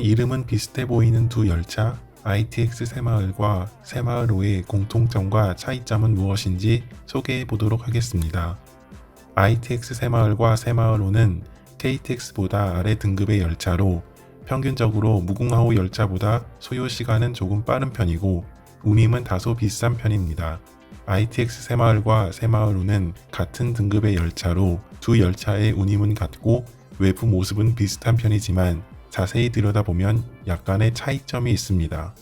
이름은 비슷해 보이는 두 열차 ITX 새마을과 새마을호의 공통점과 차이점은 무엇인지 소개해 보도록 하겠습니다. ITX 새마을과 새마을호는 KTX보다 아래 등급의 열차로 평균적으로 무궁화호 열차보다 소요 시간은 조금 빠른 편이고 운임은 다소 비싼 편입니다. ITX 새마을과 새마을호는 같은 등급의 열차로 두 열차의 운임은 같고 외부 모습은 비슷한 편이지만 자세히 들여다보면 약간의 차이점이 있습니다.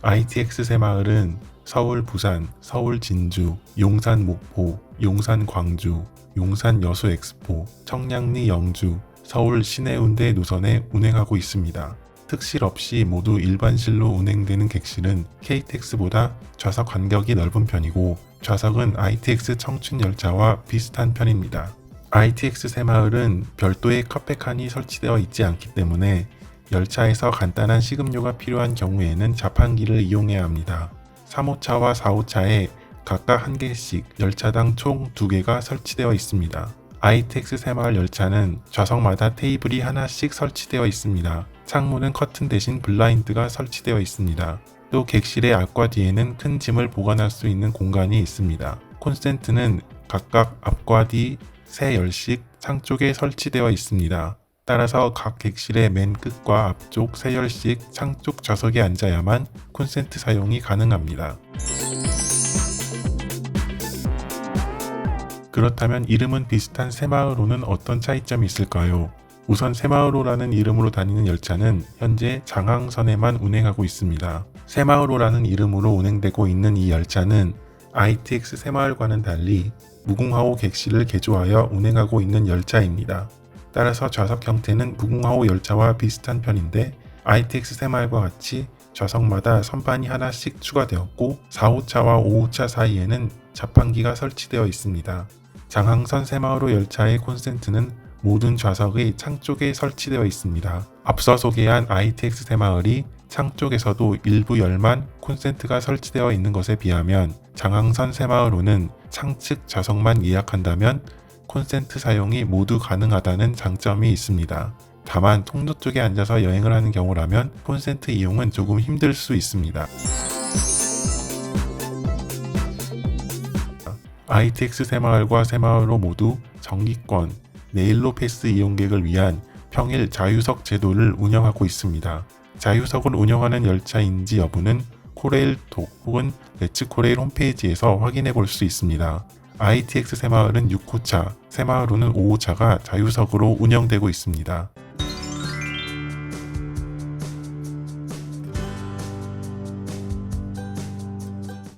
ITX 새마을은 서울 부산, 서울 진주, 용산 목포, 용산 광주, 용산 여수 엑스포, 청량리 영주, 서울 시내운대 노선에 운행하고 있습니다. 특실 없이 모두 일반실로 운행되는 객실은 KTX보다 좌석 간격이 넓은 편이고 좌석은 ITX 청춘 열차와 비슷한 편입니다. ITX 새마을은 별도의 카페칸이 설치되어 있지 않기 때문에 열차에서 간단한 식음료가 필요한 경우에는 자판기를 이용해야 합니다. 3호차와 4호차에 각각 한 개씩 열차당 총 2개가 설치되어 있습니다. ITX 새마을 열차는 좌석마다 테이블이 하나씩 설치되어 있습니다. 창문은 커튼 대신 블라인드가 설치되어 있습니다. 또 객실의 앞과 뒤에는 큰 짐을 보관할 수 있는 공간이 있습니다. 콘센트는 각각 앞과 뒤 세 열씩 창 쪽에 설치되어 있습니다. 따라서 각 객실의 맨 끝과 앞쪽 세 열씩 창쪽 좌석에 앉아야만 콘센트 사용이 가능합니다. 그렇다면 이름은 비슷한 새마을호는 어떤 차이점이 있을까요? 우선 새마을호라는 이름으로 다니는 열차는 현재 장항선에만 운행하고 있습니다. 새마을호라는 이름으로 운행되고 있는 이 열차는 ITX 새마을과는 달리 무궁화호 객실을 개조하여 운행하고 있는 열차입니다. 따라서 좌석 형태는 무궁화호 열차와 비슷한 편인데 ITX 새마을과 같이 좌석마다 선반이 하나씩 추가되었고 4호차와 5호차 사이에는 자판기가 설치되어 있습니다. 장항선 새마을호 열차의 콘센트는 모든 좌석의 창 쪽에 설치되어 있습니다. 앞서 소개한 ITX 새마을이 창 쪽에서도 일부 열만 콘센트가 설치되어 있는 것에 비하면 장항선 새마을호는 창측 좌석만 예약한다면 콘센트 사용이 모두 가능하다는 장점이 있습니다. 다만 통로 쪽에 앉아서 여행을 하는 경우라면 콘센트 이용은 조금 힘들 수 있습니다. ITX 새마을과 새마을호 모두 정기권, 네일로 패스 이용객을 위한 평일 자유석 제도를 운영하고 있습니다. 자유석을 운영하는 열차인지 여부는 코레일톡 혹은 레츠코레일 홈페이지에서 확인해 볼 수 있습니다. ITX 새마을은 6호차, 새마을호는 5호차가 자유석으로 운영되고 있습니다.